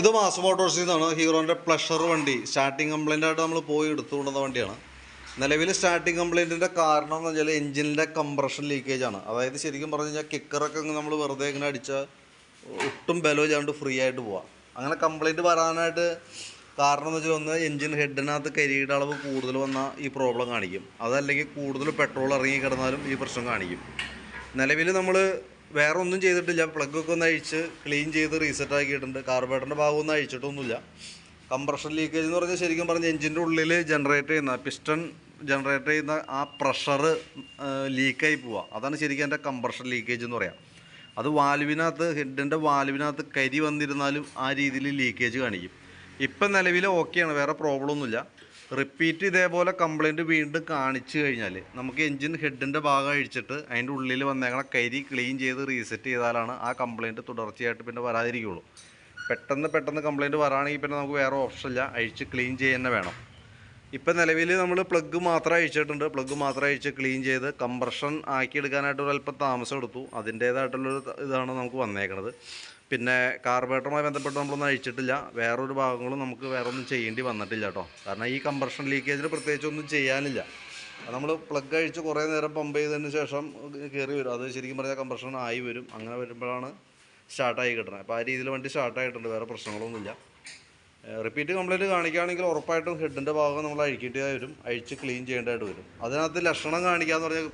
ഇത് മാസ് മോട്ടോഴ്സിൽ നിന്നാണ് ഹീറോന്റെ പ്ലഷർ വണ്ടി. സ്റ്റാർട്ടിങ് കംപ്ലൈന്റ് ആയിട്ട് നമ്മൾ പോയി എടുത്തുകൊണ്ടുവന്ന വണ്ടിയാണ്. നിലവിൽ സ്റ്റാർട്ടിങ് കംപ്ലൈന്റിന്റെ കാരണം എന്ന് വെച്ചാൽ എഞ്ചിനിന്റെ കംപ്രഷൻ ലീക്കേജ് ആണ്. അതായത് ശരിക്കും പറഞ്ഞു കഴിഞ്ഞാൽ കിക്കറൊക്കെ നമ്മൾ വെറുതെ ഇങ്ങനെ അടിച്ചാൽ ഒട്ടും ബലോ ചെയ്യാണ്ട് ഫ്രീ ആയിട്ട് പോവാം. അങ്ങനെ കംപ്ലൈന്റ് വരാനായിട്ട് കാരണം എന്ന് വെച്ചാൽ ഒന്ന് എഞ്ചിൻ ഹെഡിനകത്ത് കരിയുടെ അളവ് കൂടുതൽ വന്നാൽ ഈ പ്രോബ്ലം കാണിക്കും. അതല്ലെങ്കിൽ കൂടുതൽ പെട്രോൾ ഇറങ്ങി കിടന്നാലും ഈ പ്രശ്നം കാണിക്കും. നിലവിൽ നമ്മൾ വേറെ ഒന്നും ചെയ്തിട്ടില്ല. പ്ലഗ് ഒക്കെ ഒന്ന് അഴിച്ച് ക്ലീൻ ചെയ്ത് റീസെറ്റ് ആക്കിയിട്ടുണ്ട്. കാർബേറ്ററിന്റെ ഭാഗമൊന്നും അഴിച്ചിട്ടൊന്നുമില്ല. കംപ്രഷൻ ലീക്കേജ് എന്ന് പറഞ്ഞാൽ ശരിക്കും പറഞ്ഞാൽ എഞ്ചിന്റെ ഉള്ളിൽ ജനറേറ്റ് ചെയ്യുന്ന പിസ്റ്റൺ ജനറേറ്റ് ചെയ്യുന്ന ആ പ്രഷർ ലീക്കായി പോവുക അതാണ് ശരിക്കും എന്റെ കംപ്രഷൻ ലീക്കേജ് എന്ന് പറയാം. അത് വാൽവിനകത്ത് ഹെഡിന്റെ വാൽവിനകത്ത് കരി വന്നിരുന്നാലും ആ രീതിയിൽ ലീക്കേജ് കാണിക്കും. ഇപ്പം നിലവിൽ ഓക്കെയാണ് വേറെ പ്രോബ്ലം ഒന്നുമില്ല. റിപ്പീറ്റ് ഇതേപോലെ കംപ്ലൈന്റ് വീണ്ടും കാണിച്ചു കഴിഞ്ഞാൽ നമുക്ക് എഞ്ചിൻ ഹെഡിന്റെ ഭാഗം അഴിച്ചിട്ട് അതിന്റെ ഉള്ളിൽ വന്നേക്കണ കരി ക്ലീൻ ചെയ്ത് റീസെറ്റ് ചെയ്താലാണ് ആ കംപ്ലൈന്റ് തുടർച്ചയായിട്ട് പിന്നെ വരാതിരിക്കുകയുള്ളൂ പെട്ടെന്ന് പെട്ടെന്ന് കംപ്ലൈന്റ് വരാണെങ്കിൽ പിന്നെ നമുക്ക് വേറെ ഓപ്ഷൻ ഇല്ല. അഴിച്ച് ക്ലീൻ ചെയ്യുക വേണം. ഇപ്പം നിലവിൽ നമ്മൾ പ്ലഗ് മാത്രം അഴിച്ചിട്ടുണ്ട്. പ്ലഗ് മാത്രം അഴിച്ച് ക്ലീൻ ചെയ്ത് കംപ്രഷൻ ആക്കിയെടുക്കാനായിട്ട് ഒരു അല്പം താമസം എടുത്തു. അതിന്റേതായിട്ടുള്ളൊരു ഇതാണ് നമുക്ക് വന്നേക്കണത്. പിന്നെ കാർബേറ്ററുമായി ബന്ധപ്പെട്ട് നമ്മളൊന്നും അഴിച്ചിട്ടില്ല. വേറൊരു ഭാഗങ്ങളും നമുക്ക് വേറെ ഒന്നും ചെയ്യേണ്ടി വന്നിട്ടില്ല കേട്ടോ കാരണം ഈ കമ്പ്രഷൻ ലീക്കേജിന് പ്രത്യേകിച്ച് ഒന്നും ചെയ്യാനില്ല. നമ്മൾ പ്ലഗ് അഴിച്ച് കുറേ നേരം പമ്പ് ചെയ്തതിന് ശേഷം കയറി വരും. അത് ശരിക്കും പറഞ്ഞാൽ കമ്പ്രഷൻ ആയി വരും. അങ്ങനെ വരുമ്പോഴാണ് സ്റ്റാർട്ടായി കിട്ടുന്നത് അപ്പോൾ ആ രീതിയിൽ വണ്ടി സ്റ്റാർട്ടായിട്ടുണ്ട് വേറെ പ്രശ്നങ്ങളൊന്നുമില്ല. റിപ്പീറ്റ് കംപ്ലൈന്റ് കാണിക്കുകയാണെങ്കിൽ ഉറപ്പായിട്ടും ഹെഡിന്റെ ഭാഗം നമ്മൾ അഴിക്കേണ്ടതായി വരും. അഴിച്ച് ക്ലീൻ ചെയ്യേണ്ടതായിട്ട് വരും. അതിനകത്ത് ലക്ഷണം കാണിക്കുക എന്ന് പറഞ്ഞാൽ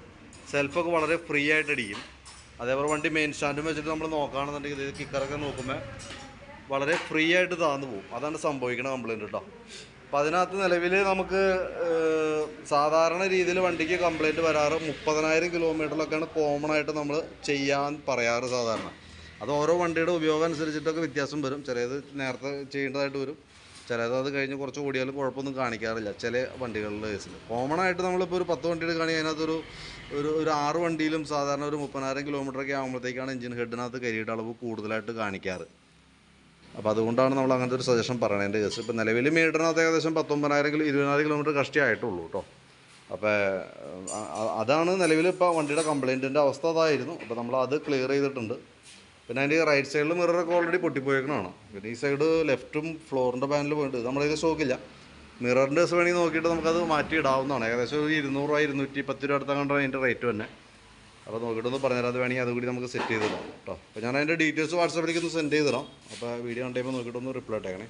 സെൽഫൊക്കെ വളരെ ഫ്രീ ആയിട്ട് അടിക്കും. അതേപോലെ വണ്ടി മെയിൻ സ്റ്റാൻഡും വെച്ചിട്ട് നമ്മൾ നോക്കുകയാണെന്നുണ്ടെങ്കിൽ ഇത് കിക്കറൊക്കെ നോക്കുമ്പോൾ വളരെ ഫ്രീ ആയിട്ട് താന്നു പോകും അതാണ് സംഭവിക്കുന്ന കംപ്ലൈന്റ് കേട്ടോ അപ്പോൾ അതിനകത്ത് നിലവിൽ നമുക്ക് സാധാരണ രീതിയിൽ വണ്ടിക്ക് കംപ്ലൈന്റ് വരാറ് മുപ്പതിനായിരം കിലോമീറ്ററിലൊക്കെയാണ് കോമൺ ആയിട്ട് നമ്മൾ ചെയ്യാൻ പറയാറ് സാധാരണ. അത് ഓരോ വണ്ടിയുടെ ഉപയോഗം അനുസരിച്ചിട്ടൊക്കെ വ്യത്യാസം വരും. ചിലത് നേരത്തെ ചെയ്യേണ്ടതായിട്ട് വരും. ചിലത് അത് കഴിഞ്ഞ് കുറച്ച് ഓടിയാലും കുഴപ്പമൊന്നും കാണിക്കാറില്ല ചില വണ്ടികളുടെ കേസിൽ. കോമൺ ആയിട്ട് നമ്മളിപ്പോൾ ഒരു പത്ത് വണ്ടി എടുക്കുകയാണെങ്കിൽ അതിനകത്തൊരു ഒരു ഒരു ആറ് വണ്ടിയിലും സാധാരണ ഒരു മുപ്പതിനായിരം കിലോമീറ്ററൊക്കെ ആകുമ്പോഴത്തേക്കാണ് എഞ്ചിൻ ഹെഡിനകത്ത് കരിയുടെ അളവ് കൂടുതലായിട്ട് കാണിക്കാറ്. അപ്പോൾ അതുകൊണ്ടാണ് നമ്മൾ അങ്ങനത്തെ ഒരു സജഷൻ പറയണതിന്റെ കേസ്. ഇപ്പോൾ നിലവിൽ മീറ്ററിനകത്ത് ഏകദേശം പത്തൊമ്പതിനായിരം കിലോ ഇരുപതിനായിരം കിലോമീറ്റർ കഷ്ടി ആയിട്ടുള്ളൂ കേട്ടോ അപ്പോൾ അതാണ് നിലവിൽ ഇപ്പോൾ വണ്ടിയുടെ കംപ്ലൈന്റിന്റെ അവസ്ഥ അതായിരുന്നു. അപ്പോൾ നമ്മൾ അത് ക്ലിയർ ചെയ്തിട്ടുണ്ട്. പിന്നെ അതിന്റെ റൈറ്റ് സൈഡിൽ മിററൊക്കെ ഓൾറെഡി പൊട്ടിപ്പോയേക്കണതാണ് പിന്നെ ഈ സൈഡ് ലെഫ്റ്റും ഫ്ലോറിന്റെ പാനൽ പോയിട്ട് നമ്മളിത് സ്റ്റോക്കില്ല മിററിന്റെ ദിവസം വേണമെങ്കിൽ നോക്കിയിട്ട് നമുക്കത് മാറ്റി ഇടാവുന്നതാണ്. ഏകദേശം ഒരു ഇരുന്നൂറ് രൂപ ഇരുന്നൂറ്റി പത്ത് രൂപ അടുത്ത കണ്ടാണ് അതിന്റെ റേറ്റ് തന്നെ അപ്പോൾ നോക്കിയിട്ടൊന്ന് പറഞ്ഞുതരാം. അത് വേണമെങ്കിൽ അതുകൂടി നമുക്ക് സെറ്റ് ചെയ്തിടാം കേട്ടോ അപ്പോൾ ഞാൻ അതിന്റെ ഡീറ്റെയിൽസ് വാട്സാപ്പിലേക്ക് ഒന്ന് സെൻഡ് ചെയ്തിടാം അപ്പോൾ വീഡിയോ കണ്ടപ്പോൾ നോക്കിയിട്ടൊന്ന് റിപ്ലൈ ഇട്ടേക്കണേ.